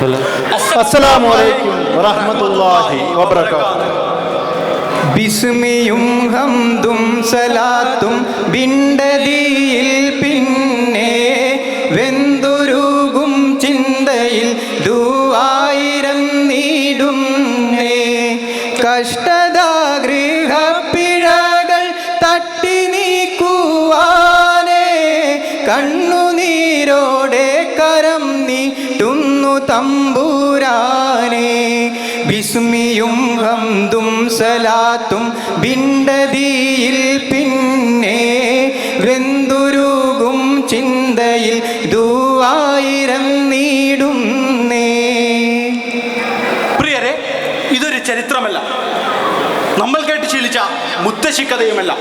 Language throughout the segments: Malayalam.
അസ്സലാമു അലൈക്കും വറഹ്മത്തുള്ളാഹി വബറകാതുഹു. ബിസ്മിയും ഹംദും സലാത്തും പിന്നെ വെന്തുരുകും ചിന്തയിൽ ദൂവായിരം നീടുന്നേ കഷ്ടതാഗൃഹപ്പിഴകൾ തമ്പൂരാനേ ബിസ്മിയും ഹംദും സലാത്തും ബിണ്ടതിയിൽ പിന്നെ വെന്തുരുകും ചിന്തയിൽ ദൂവായിരം നീടുന്നേ. പ്രിയരെ ഇതൊരു ചരിത്രമല്ല. നമ്മൾ കേട്ട് ശീലിച്ച മുത്തശ്ശിക്കഥയുമല്ല.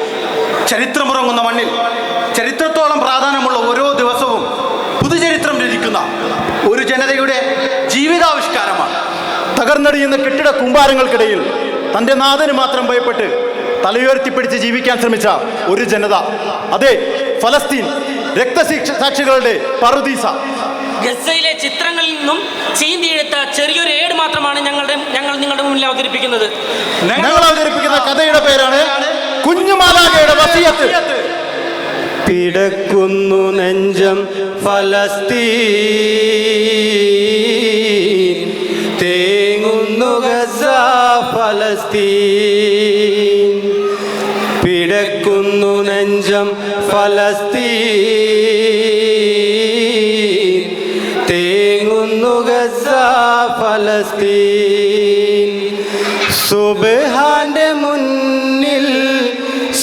ചരിത്രമുറങ്ങുന്ന മണ്ണിൽ ചരിത്രത്തോളം പ്രാധാന്യമുള്ള ഓരോ ദിവസവും പുതുചരിത്രം രചിക്കുന്ന ഒരു ജനതയുടെ ജീവിതാവിഷ്കാരമാണ്. തകർന്നടിയുന്ന കെട്ടിട കുമ്പാരങ്ങൾക്കിടയിൽ തന്റെ നാഥന് മാത്രം ഭയപ്പെട്ട് തലയുയർത്തിപ്പിടിച്ച് ജീവിക്കാൻ ശ്രമിച്ച ഒരു ജനത. അതെ ഫലസ്തീൻ രക്തശിക്ഷ സാക്ഷികളുടെ പറുദീസ. ഗസയിലെ ചിത്രങ്ങളിൽ നിന്നും ചീന്തിയെടുത്ത ചെറിയൊരു ഏട് മാത്രമാണ് ഞങ്ങളുടെ ഞങ്ങൾ നിങ്ങളുടെ മുന്നിൽ അവതരിപ്പിക്കുന്നത്. ഞങ്ങൾ അവതരിപ്പിക്കുന്ന കഥയുടെ പേരാണ് കുഞ്ഞുമാലാകയുടെ വസിയത്ത്. പിടക്കുന്നു നെഞ്ചം ഫലസ്തീൻ. തേങ്ങുന്നു ഗസ ഫലസ്തീൻ. പിടക്കുന്നു നെഞ്ചം ഫലസ്തീൻ. തേങ്ങുന്നു ഗസ ഫലസ്തീൻ. സുബാന്റെ മുന്നിൽ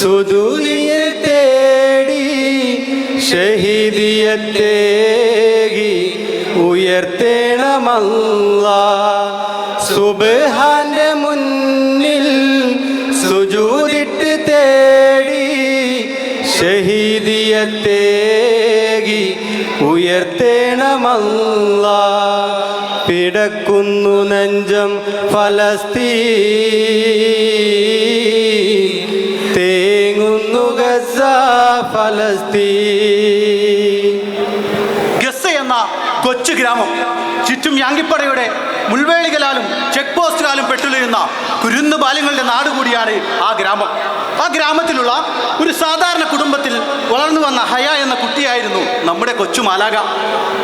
തേടി ഷഹീദിയത്തേകി ഉയർത്തേണമല്ല. സുബഹാന്റെ മുന്നിൽ സുജൂതിട്ട് തേടി ഷഹീദിയത്തേകി ഉയർത്തേണമല്ല. പിടക്കുന്നു നെഞ്ചം ഫലസ്തീൻ. ഗ്രാമം. ചുറ്റും യാങ്കിപ്പടയുടെ മുൾവേളികളാലും ചെക്ക് പോസ്റ്റുകാലും പെട്ടുലയുന്ന കുരുന്ന് ബാല്യങ്ങളുടെ നാട് കൂടിയാണ് ആ ഗ്രാമം. ആ ഗ്രാമത്തിലുള്ള ഒരു സാധാരണ കുടുംബത്തിൽ വളർന്നു വന്ന ഹയ എന്ന കുട്ടിയായിരുന്നു നമ്മുടെ കൊച്ചു മാലാക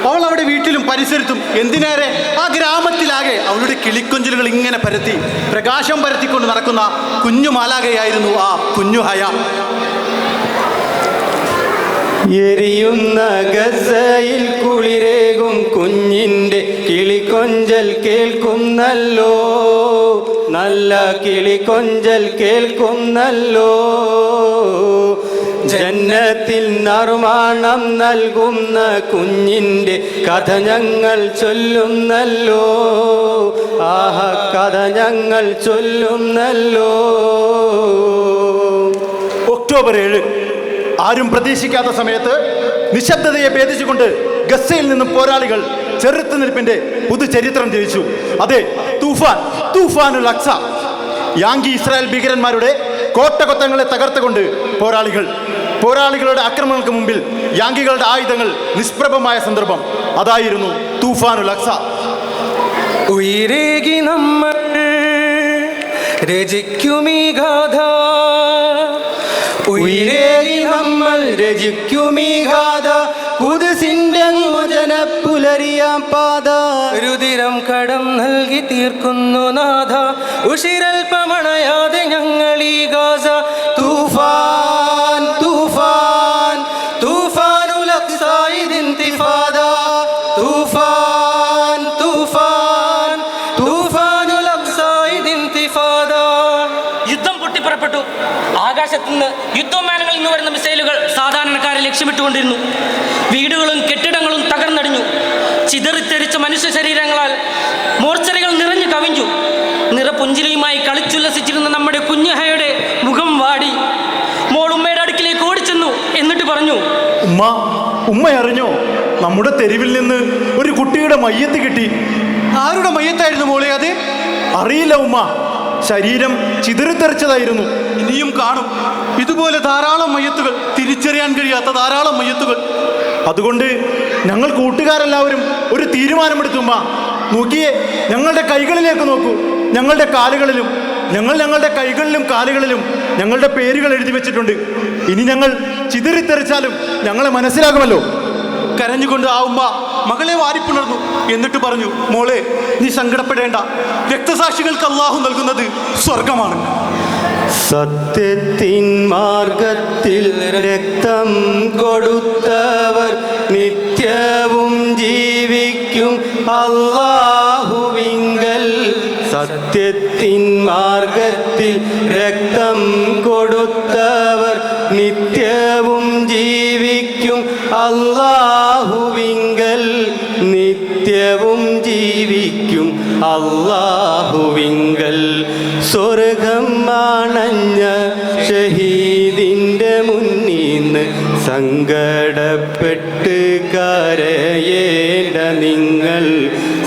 അവൾ അവിടെ വീട്ടിലും പരിസരത്തും എന്തിനേറെ ആ ഗ്രാമത്തിലാകെ അവളുടെ കിളിക്കൊഞ്ചലുകൾ ഇങ്ങനെ പരത്തി പ്രകാശം പരത്തിക്കൊണ്ട് നടക്കുന്ന കുഞ്ഞു മാലാകയായിരുന്നു ആ കുഞ്ഞു ഹയ. എരിയുന്ന ഗസയിൽ കുളിരേകും കുഞ്ഞിന്റെ കിളിക്കൊഞ്ചൽ കേൾക്കുന്നല്ലോ നല്ല. കിളിക്കൊഞ്ചൽ കേൾക്കുന്നല്ലോ ജന്നത്തിൽ നറുമാണം നൽകുന്ന കുഞ്ഞിന്റെ കഥ ഞങ്ങൾ ചൊല്ലുന്നല്ലോ ആഹ കഥ ഞങ്ങൾ ചൊല്ലുന്നല്ലോ ഒക്ടോബർ ഏഴ്. ആരും പ്രതീക്ഷിക്കാത്ത സമയത്ത് നിശബ്ദതയെ ഭേദിച്ചുകൊണ്ട് ഗസയിൽ നിന്നും പോരാളികൾ ചെറുത്തുനിൽപ്പിന്റെ പുതുചരിത്രം ജയിച്ചു അതെ തൂഫാൻ തൂഫാനുൽ അക്സ. യാങ്കി ഇസ്രായേൽ ഭീകരന്മാരുടെ കോട്ടകൊത്തങ്ങളെ തകർത്തുകൊണ്ട് പോരാളികൾ. പോരാളികളുടെ ആക്രമണങ്ങൾക്ക് മുമ്പിൽ യാങ്കികളുടെ ആയുധങ്ങൾ നിഷ്പ്രഭമായ സന്ദർഭം. അതായിരുന്നു തൂഫാനുൽ അക്സ. ഉയരേകി നമ്മൾ രചിക്കുമീ ഗാഥ. ഉയരേകി നമ്മൾ രചിക്കുമീകാത കുതിസിന്റെ മോചന പുലരിയാം പാത. രുതിരം കടം നൽകി തീർക്കുന്നു നാഥ ഉഷിരൽപ്പമണയാതെ നിന്ന് യുദ്ധവിമാനങ്ങളിൽ നിന്ന് വരുന്ന മിസൈലുകൾ സാധാരണക്കാരെ ലക്ഷ്യമിട്ടുകൊണ്ടിരുന്നു. വീടുകളും കെട്ടിടങ്ങളും തകർന്നടിഞ്ഞു. ചിതറിത്തെറിച്ച മനുഷ്യ ശരീരങ്ങളാൽ മോർച്ചറികൾ നിറഞ്ഞു കവിഞ്ഞു. നിറപുഞ്ചിരിയുമായി കളിച്ചുല്ലസിച്ചിരുന്ന നമ്മുടെ കുഞ്ഞുഹയുടെ മുഖം വാടി. മോൾ ഉമ്മയുടെ അടുക്കിലേക്ക് ഓടിച്ചെന്നു എന്നിട്ട് പറഞ്ഞു ഉമ്മ ഉമ്മ അറിഞ്ഞോ? നമ്മുടെ തെരുവിൽ നിന്ന് ഒരു കുട്ടിയുടെ മയ്യത്ത് കിട്ടി. ആരുടെ മയ്യത്തായിരുന്നു മോളെ അത്? അറിയില്ല ഉമ്മ. ശരീരം ചിതറിത്തെറിച്ചതായിരുന്നു. ഇനിയും കാണും. ഇതുപോലെ ധാരാളം മയ്യത്തുകൾ തിരിച്ചറിയാൻ കഴിയാത്ത ധാരാളം മയ്യത്തുകൾ. അതുകൊണ്ട് ഞങ്ങൾ കൂട്ടുകാരെല്ലാവരും ഒരു തീരുമാനമെടുത്തുമ്പ നോക്കിയേ ഞങ്ങളുടെ കൈകളിലേക്ക് നോക്കൂ. ഞങ്ങളുടെ കാലുകളിലും ഞങ്ങൾ ഞങ്ങളുടെ കൈകളിലും കാലുകളിലും ഞങ്ങളുടെ പേരുകൾ എഴുതി വെച്ചിട്ടുണ്ട്. ഇനി ഞങ്ങൾ ചിതറിത്തെറിച്ചാലും ഞങ്ങളെ മനസ്സിലാകുമല്ലോ. കരഞ്ഞുകൊണ്ട് ആ ഉമ്മ മകളെ വാരിപ്പുണർന്നു. എന്നിട്ട് പറഞ്ഞു മോളെ നീ സങ്കടപ്പെടേണ്ട. രക്തസാക്ഷികൾക്ക് അള്ളാഹു നൽകുന്നത് സ്വർഗമാണ് സത്യത്തിൻ മാർഗത്തിൽ രക്തം കൊടുത്തവർ നിത്യവും ജീവിക്കും. അള്ളാഹുവിങ്കൽ സത്യത്തിൻ മാർഗത്തിൽ രക്തം കൊടുത്തവർ നിത്യവും ജീവിക്കും. അള്ളാഹുവിങ്കൽ നിത്യവും ജീവിക്കും അള്ളാഹുവിങ്കൽ സ്വർഗം മാണഞ്ഞ ഷഹീദിന്റെ മുന്നീന്ന് സങ്കടപ്പെട്ട് കരയേണ്ട നിങ്ങൾ.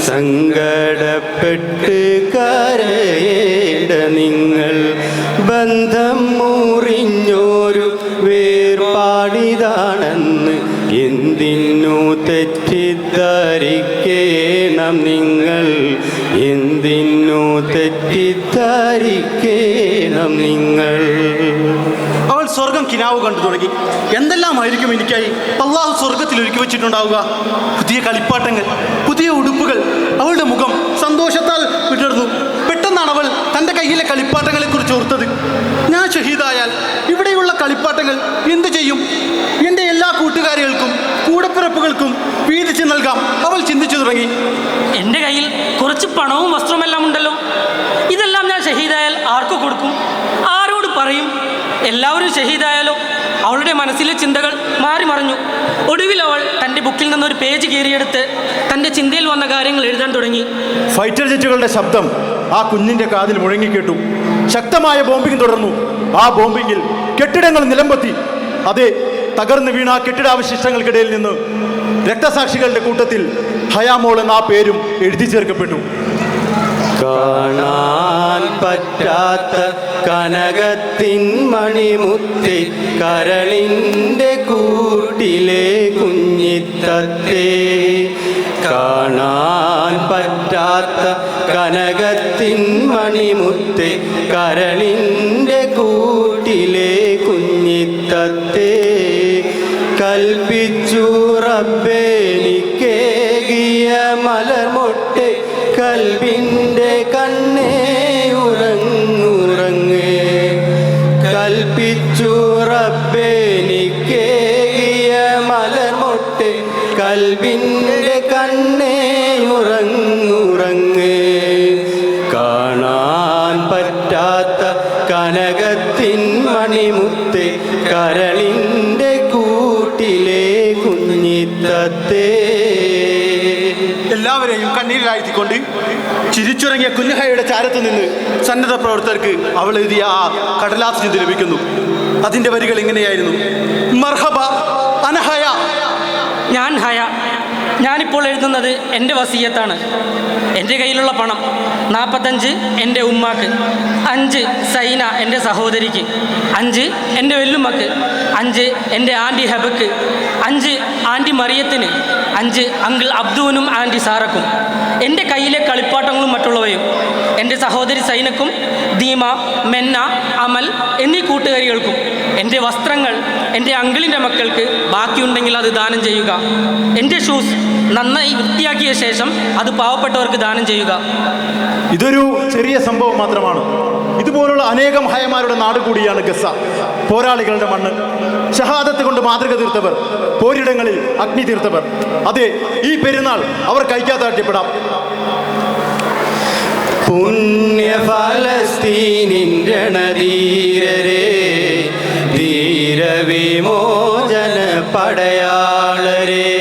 സങ്കടപ്പെട്ട് കരയേണ്ട നിങ്ങൾ. ബന്ധം മുറിഞ്ഞോരു വേർപാടിതാണെന്ന് എന്തിനു തെറ്റിദ്ധരിക്കേണം നിങ്ങൾ. എന്തിനു തെറ്റിദ്ധരിക്കേണം നിങ്ങൾ? അവൾ സ്വർഗം കിനാവ് കണ്ടു തുടങ്ങി. എന്തെല്ലാമായിരിക്കും എനിക്കായി? അള്ളാഹു സ്വർഗത്തിൽ ഒരുക്കി വെച്ചിട്ടുണ്ടാവുക. പുതിയ കളിപ്പാട്ടങ്ങൾ പുതിയ ഉടുപ്പുകൾ അവളുടെ മുഖം സന്തോഷത്താൽ വിടർന്നു പെട്ടെന്നാണ് അവൾ തന്റെ കയ്യിലെ കളിപ്പാട്ടങ്ങളെ കുറിച്ച് ഓർത്തത്. ഞാൻ ഷഹീദായാൽ ഇവിടെയുള്ള കളിപ്പാട്ടങ്ങൾ എന്തു ചെയ്യും? എന്റെ എല്ലാ കൂട്ടുകാരികൾക്കും കൂടപ്പിറപ്പുകൾക്കും വീതിച്ച് നൽകാം. അവൾ ചിന്തിച്ചു തുടങ്ങി. എന്റെ കയ്യിൽ കുറച്ച് പണവും വസ്ത്രമെല്ലാം ഉണ്ടല്ലോ. ഇതെല്ലാം ഞാൻ ഷഹീദായാൽ ആർക്ക് കൊടുക്കും? ആരോട് പറയും? എല്ലാവരും ഷഹീദായാലോ? അവളുടെ മനസ്സിലെ ചിന്തകൾ മാറി മറിഞ്ഞു. ഒടുവിൽ അവൾ തന്റെ ബുക്കിൽ നിന്ന് ഒരു പേജ് കീറിയെടുത്ത് തന്റെ ചിന്തയിൽ വന്ന കാര്യങ്ങൾ എഴുതാൻ തുടങ്ങി. ഫൈറ്റർ ജെറ്റുകളുടെ ശബ്ദം ആ കുഞ്ഞിന്റെ കാതിൽ മുഴങ്ങിക്കേട്ടു. ശക്തമായ ബോംബിംഗ് തുടർന്നു. ആ ബോംബിങ്ങിൽ കെട്ടിടങ്ങൾ നിലമ്പത്തി അതെ തകർന്നു വീണ കെട്ടിടാവശിഷ്ടങ്ങൾക്കിടയിൽ നിന്ന് രക്തസാക്ഷികളുടെ കൂട്ടത്തിൽ ഹയാമോൾ എന്ന ആ പേരും എഴുതി ചേർക്കപ്പെട്ടു. കാണാൻ പറ്റാത്ത കനകത്തിൻ മണിമുത്തി കരളിന്റെ കൂട്ടിലെ കുഞ്ഞിത്തത്തെ. കാണാൻ പറ്റാത്ത കനകത്തിൻ മണിമുത്തി കരളിന്റെ കൂട്ടിലെ കുഞ്ഞിത്തത്തെ. കൽപ്പിച്ചു റബ്ബേനിക്കേകിയ മലർമൊട്ട് കൽവിന്റെ കണ്ണേ ഉറങ്ങുറങ്ങ്. കൽപ്പിച്ചു റബ്ബേനിക്കേകിയ മലർമൊട്ട് കൽവിന്റെ കണ്ണേ ഉറങ്ങുറങ്ങ്. കാണാൻ പറ്റാത്ത കനകത്തിൻ മണിമുത്ത് കരളിന്റെ എല്ലാവരെയും കണ്ണീരിലാഴ്ത്തിക്കൊണ്ട് ചിരിച്ചുറങ്ങിയ കുഞ്ഞഹയുടെ ചാരത്ത് നിന്ന് സന്നദ്ധ പ്രവർത്തകർക്ക് അവൾ എഴുതിയ ആ കടലാസ് ചിന്തി ലഭിക്കുന്നു. അതിന്റെ വരികൾ ഇങ്ങനെയായിരുന്നു. മർഹബ ഞാനിപ്പോൾ എഴുതുന്നത് എന്റെ വസീയത്താണ്. എന്റെ കയ്യിലുള്ള പണം നാൽപ്പത്തഞ്ച് എന്റെ ഉമ്മാക്ക് അഞ്ച് സൈന എന്റെ സഹോദരിക്ക് അഞ്ച് എന്റെ വെല്ലുമ്മക്ക് അഞ്ച് എന്റെ ആന്റി ഹബക്ക് അഞ്ച് ആന്റി മറിയത്തിന് അഞ്ച് അങ്കിൾ അബ്ദുവിനും ആന്റി സാറക്കും. എന്റെ കയ്യിലെ കളിപ്പാട്ടങ്ങളും മറ്റുള്ളവയും എന്റെ സഹോദരി സൈനക്കും ദീമ മെന്ന അമൽ എന്നീ കൂട്ടുകാരികൾക്കും എന്റെ വസ്ത്രങ്ങൾ എന്റെ അങ്കിളിന്റെ മക്കൾക്ക് ബാക്കിയുണ്ടെങ്കിൽ അത് ദാനം ചെയ്യുക. എന്റെ ഷൂസ് നന്നായി വൃത്തിയാക്കിയ ശേഷം അത് പാവപ്പെട്ടവർക്ക് ദാനം ചെയ്യുക. ഇതൊരു ചെറിയ സംഭവം മാത്രമാണ്. ഇതുപോലുള്ള അനേകം ഹയമാരുടെ നാട് കൂടിയാണ് ഗസ. പോരാളികളുടെ മണ്ണ്. ഷഹാദത്ത് കൊണ്ട് മാതൃക തീർത്തവർ പോരിടങ്ങളിൽ അഗ്നി തീർത്തവർ. അതെ ഈ പെരുന്നാൾ അവർ കൈക്കാത്താട്ടിപ്പെടാം. പുണ്യ ഫലസ്തീനിൻ രണധീരരെ ധീരവിമോചന പടയാളരെ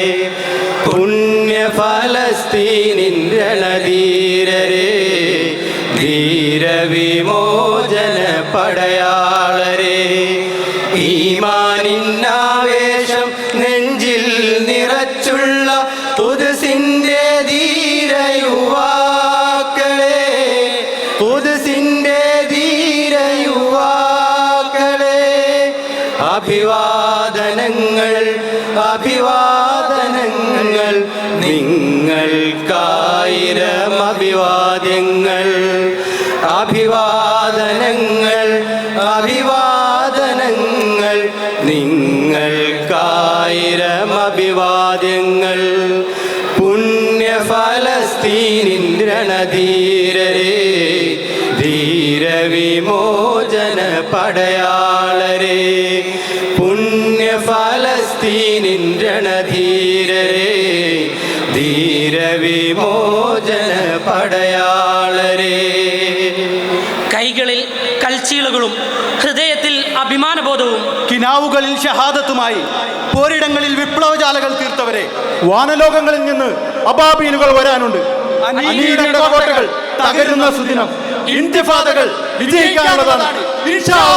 പുണ്യ ഫലസ്തീനിൻ രണധീരരെ ധീരവിമോചന പടയാളരെ ഈമാനിന്നാവേശം നെഞ്ചിൽ നിറച്ചുള്ള പുതുസിന്റെ ധീര യുവാക്കളെ പുതുസിന്റെ ധീര യുവാക്കളെ അഭിവാദനങ്ങൾ അഭിവാദ്യങ്ങൾ നിങ്ങൾക്കായിരം അഭിവാദ്യങ്ങൾ. അഭിവാദനങ്ങൾ അഭിവാദനങ്ങൾ നിങ്ങൾക്കായിരം അഭിവാദ്യങ്ങൾ. പുണ്യ ഫലസ്തീനിൻ രണധീരരെ ധീരവിമോചന പടയാ ധീരവിമോചന പടയാളരെ. കൈകളിൽ കൽച്ചീളുകളും ഹൃദയത്തിൽ അഭിമാനബോധവും കിനാവുകളിൽ ഷഹാദത്തുമായി പോരിടങ്ങളിൽ വിപ്ലവജാലകൾ തീർത്തവരെ. വാനലോകങ്ങളിൽ നിന്ന് അബാബീലുകൾ വരാനുണ്ട്. കോട്ടകൾ തകരുന്ന സുദിനം. ഇന്ത്യഫാദകൾ വിജയിക്കാനുള്ളതാണ്. ഇൻഷാ